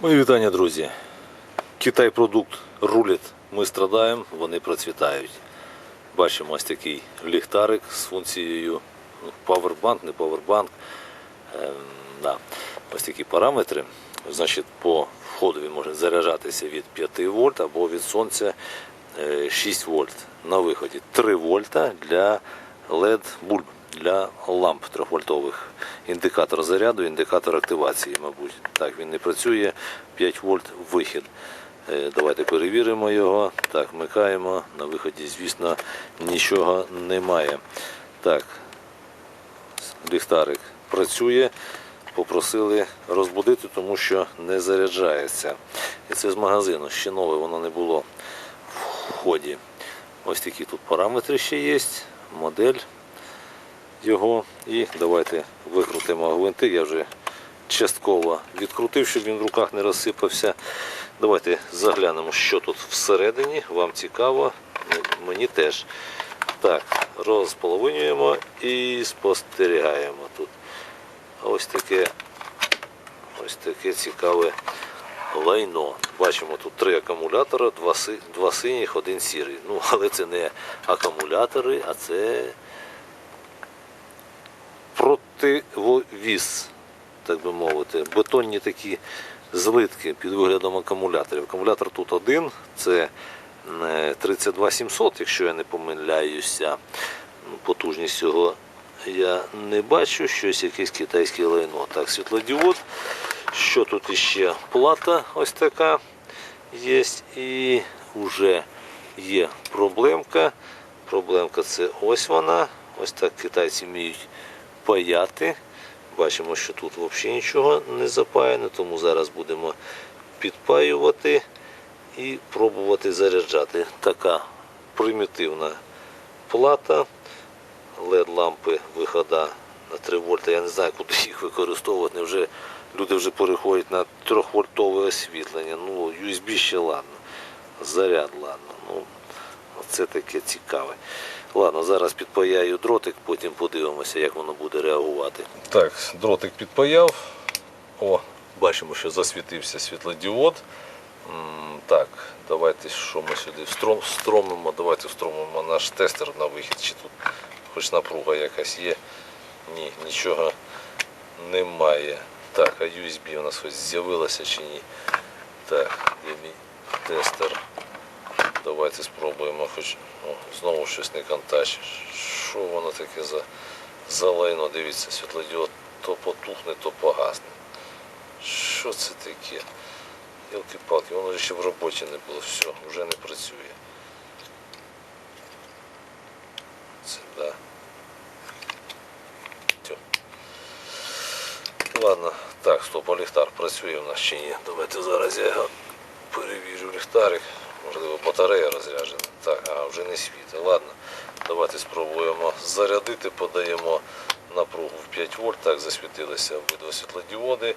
Мої вітання, друзі. Китай продукт рулить, ми страдаємо, вони процвітають. Бачимо ось такий ліхтарик з функцією ну, Powerbank, не Powerbank. Ем, да. Ось такі параметри. Значить, по входу він може заряджатися від 5 вольт або від сонця е, 6 вольт. На виході 3 вольта для LED бульб, для ламп 3 вольтових. Індикатор заряду, індикатор активації, мабуть. Так, він не працює. 5 вольт вихід. Е, Давайте перевіримо його. Так, вмикаємо. На виході, звісно, нічого немає. Так, ліхтарик працює. Попросили розбудити, тому що не заряджається. І це з магазину. Ще нове воно не було в ході. Ось такі тут параметри ще є. Модель його. І давайте викрутимо гвинти. Я вже частково відкрутив, щоб він в руках не розсипався. Давайте заглянемо, що тут всередині. Вам цікаво, мені теж. Так, розполовинюємо і спостерігаємо тут. Ось таке, ось таке цікаве лайно. Бачимо тут три акумулятора, два, два синіх, один сірий. Ну, але це не акумулятори, а це противовіз, так би мовити. Бетонні такі злитки під виглядом акумуляторів. Акумулятор тут один, це е, 32700, якщо я не помиляюся. Ну, Потужність його я не бачу. Щось якесь китайське лайно. Так, світлодіод. Що тут іще? Плата ось така є. І вже є проблемка. Проблемка це ось вона. Ось так китайці вміють паяти. Бачимо, що тут взагалі нічого не запаяно, тому зараз будемо підпаювати і пробувати заряджати. Така примітивна плата, LED-лампи вихода на 3 вольта. Я не знаю, куди їх використовувати. Невже люди вже переходять на 3-вольтове освітлення. Ну, USB ще ладно. Заряд ладно. Ну, це таке цікаве. Ладно, зараз підпаяю дротик, потім подивимося, як воно буде реагувати. Так, дротик підпаяв. О, бачимо, що засвітився світлодіод. Так, давайте що ми сюди встром, встромимо, давайте встромимо наш тестер на вихід, чи тут хоч напруга якась є. Ні, нічого немає. Так, а USB у нас ось з'явилося чи ні? Так, де мій тестер? Давайте спробуємо, хоч о, знову щось не контачить. Що воно таке за, за лайно? Дивіться, світлодіод то потухне, то погасне. Що це таке? Ялки-палки, воно ще в роботі не було, все, вже не працює. Це да. Тьо. Ладно, так, стоп, а ліхтар працює в нас чи ні. Давайте зараз я його перевірю ліхтарик. Можливо, батарея розряджена. Так, а вже не світить. Ладно, давайте спробуємо зарядити, подаємо напругу в 5 вольт. Так, засвітилися обидва світлодіоди.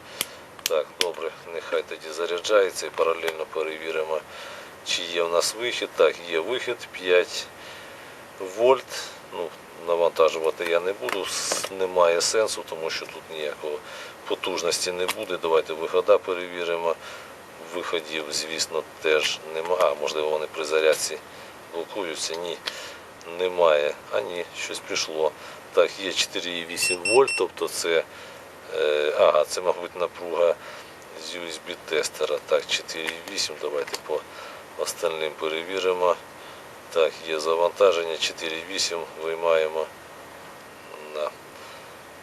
Так, добре, нехай тоді заряджається і паралельно перевіримо, чи є в нас вихід. Так, є вихід 5 вольт. Ну, навантажувати я не буду, немає сенсу, тому що тут ніякого потужності не буде. Давайте вихода перевіримо. Виходів, звісно, теж немає. Можливо, вони при зарядці блокуються. Ні, немає. А ні, щось пішло. Так, є 4,8 вольт, тобто це, е, ага, це, мабуть, напруга з USB тестера. Так, 4,8. Давайте по остальним перевіримо. Так, є завантаження 4,8 виймаємо. На.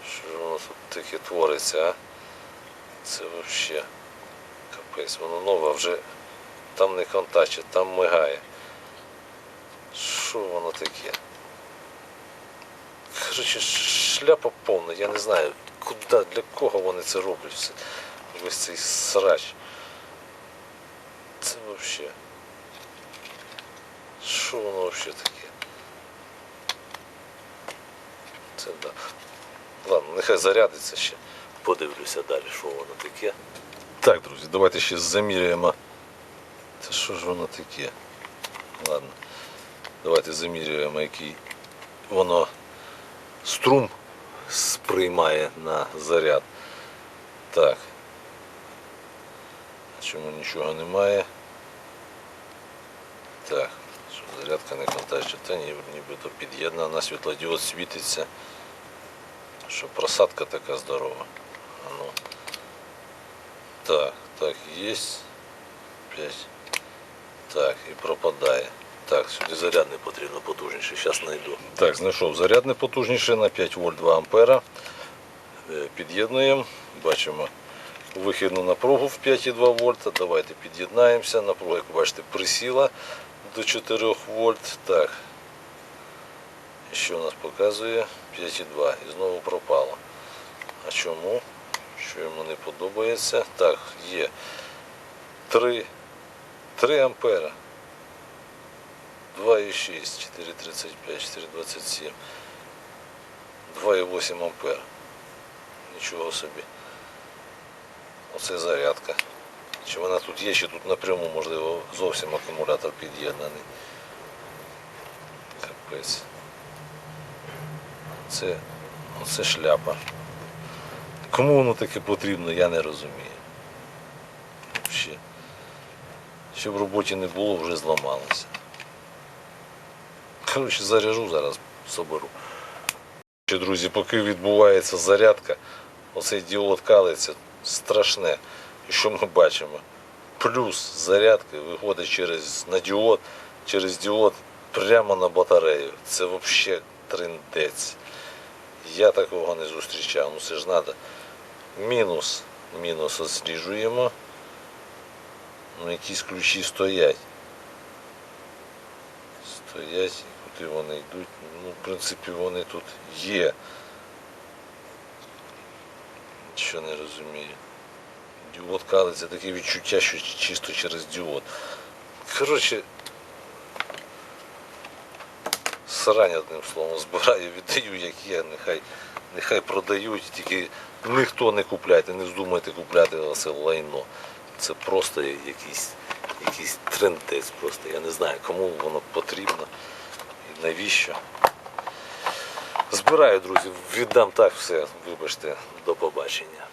Що ж воно тут таке твориться, а? Це взагалі капець, воно нове вже там не контачить, там мигає. Що воно таке? Коротше, шляпа повна, я не знаю, куди, для кого вони це роблять. Весь цей срач. Це взагалі. Що воно взагалі таке? Це да. Ладно, нехай зарядиться ще. Подивлюся далі, що воно таке. Так, друзі, давайте ще заміряємо. Це що ж воно таке? Ладно. Давайте замірюємо, який воно струм сприймає на заряд. Так. Чому нічого немає. Так, що зарядка не контактує, та ні, нібито під'єднана, світлодіод світиться. Що просадка така здорова. А ну. Так, так, є. 5. Так, і пропадає. Так, сюди зарядне потрібно потужніше. Зараз знайду. Так, знайшов зарядне потужніше на 5 вольт 2 ампера. Е, Під'єднуємо. Бачимо вихідну напругу в 5,2 вольта. Давайте під'єднаємося. Напруга, як бачите, присіла до 4 вольт. Так. І що у нас показує? 5,2. І знову пропало. А чому? Що йому не подобається? Так, є 3, 3 ампера. 2,6, 4,35, 4,27, 2,8 ампер. Нічого собі. Оце зарядка. Чи вона тут є, чи тут напряму, можливо, зовсім акумулятор під'єднаний. Капець. Це, оце шляпа. Кому воно таке потрібно, я не розумію. Ще. Щоб роботі не було, вже зламалося. Коротше, заряжу зараз, соберу. Друзі, поки відбувається зарядка, оцей діод калиться страшне. І що ми бачимо? Плюс зарядки виходить через на діод, через діод прямо на батарею. Це взагалі триндець. Я такого не зустрічав. Ну це ж треба. Мінус. Мінус відсліджуємо. Ну якісь ключі стоять. Стоять, куди вони йдуть. Ну, в принципі, вони тут є. Нічого не розумію. Діод калиться, таке відчуття, що чисто через діод. Коротше, срань одним словом збираю, віддаю, як є, нехай, нехай продають, тільки ніхто не купляйте, не здумайте купляти це лайно. Це просто якийсь, якийсь трендець просто. Я не знаю, кому воно потрібно і навіщо. Збираю, друзі, віддам так все. Вибачте, до побачення.